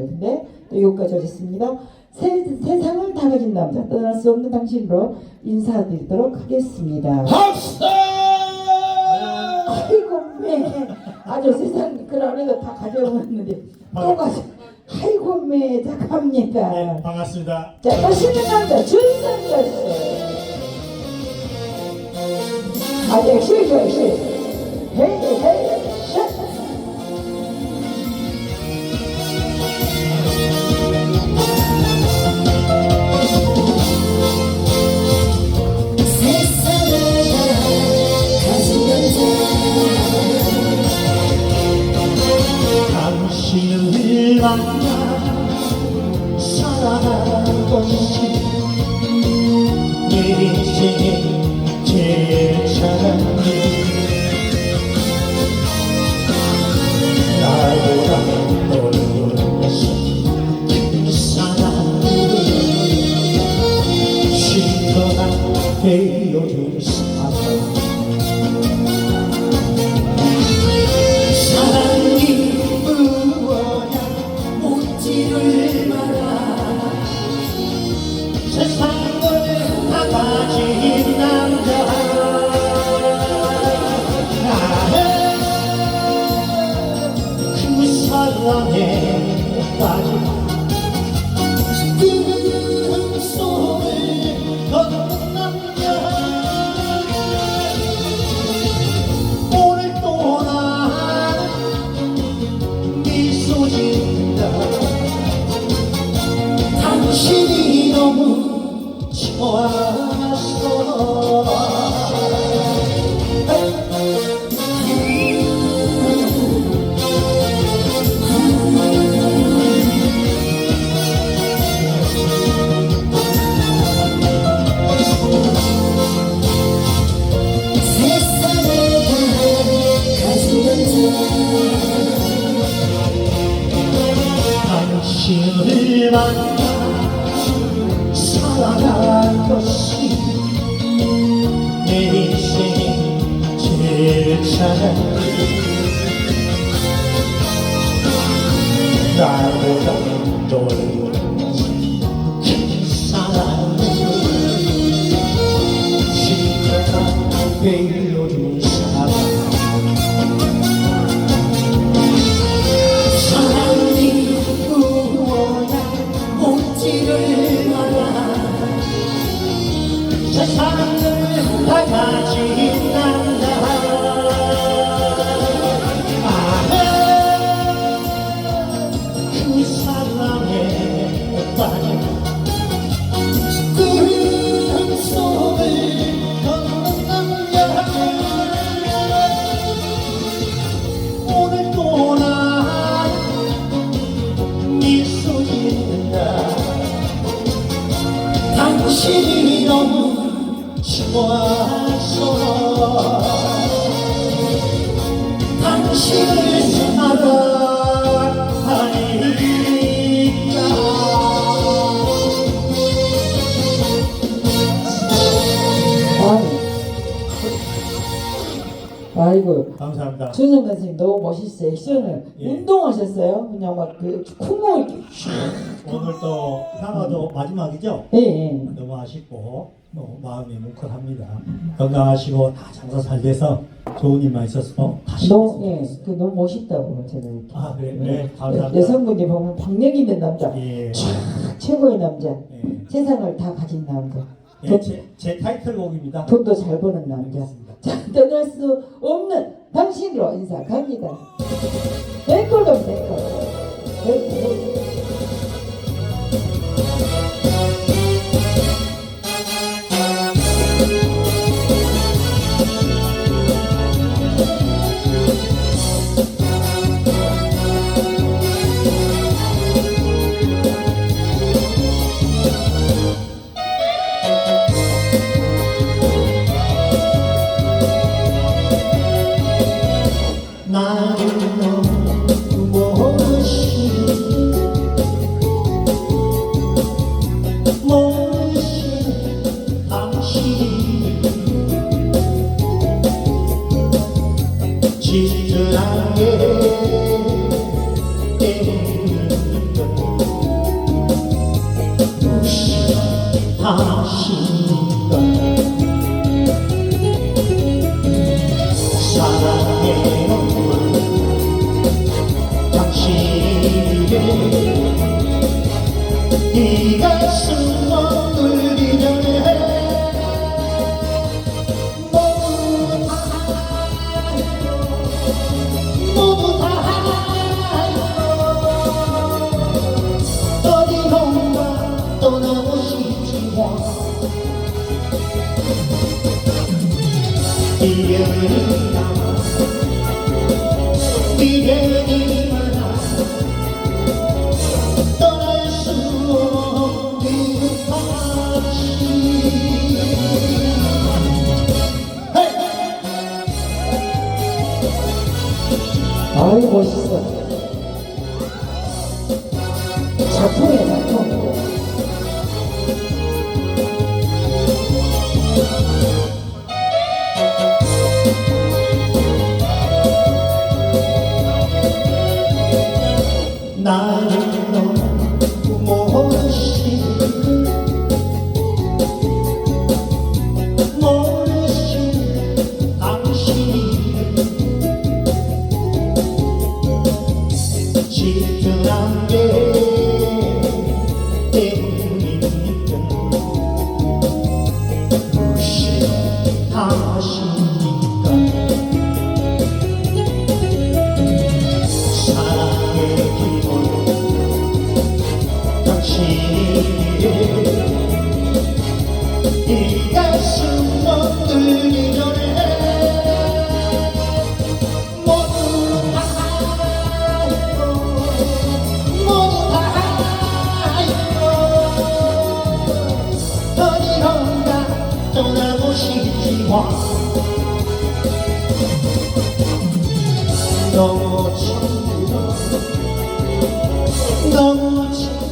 근데 또 이것까지 하셨습니다. 세, 세상을 다 가진 남자 떠날 수 없는 당신으로 인사드리도록 하겠습니다. 박수! 아이고 매 아주 세상 그러니까 다 가져왔는데 또 가져 아이고 매자 갑니다. 네, 반갑습니다. 자 멋있는 남자 씨. 아직 쉬쉬쉬 헤이 헤이 당신을 만나 살아간 것이. 내 인생의 사랑 살아간 것이 내 인생의 제일 사랑 나보다 그 사랑을 시커먼 베일로준 사랑 좋아서 당신을 사랑하니까 아이고 감사합니다. 준성 선생님 너무 멋있어요. 시원을 예. 운동하셨어요? 그냥 막그 쿵어 이렇게 오늘 또 향화도 마지막이죠? 예, 예. 너무 아쉽고 뭐 마음이 뭉클합니다. 건강하시고 다 장사 잘 돼서 좋은 일만 있어서 다시 너무 예, 그 너무 멋있다고 이렇게. 아 그래 예. 네 감사합니다. 여성분이 보면 박력 있는 남자, 예. 최고의 남자, 예. 세상을 다 가진 남자, 예, 제, 제 타이틀곡입니다. 돈도 잘 버는 남자. 알겠습니다. 자, 떠날 수 없는 당신으로 인사 갑니다. 백골로 백골. 백골. 하신다 사랑의 눈물 당신에게 네가 숨어들 아이 멋있어. 작품이야 작품. 나는 너무 멋있 멋있 당신이 짙은 안개 너무 힘들어. 너무 힘들어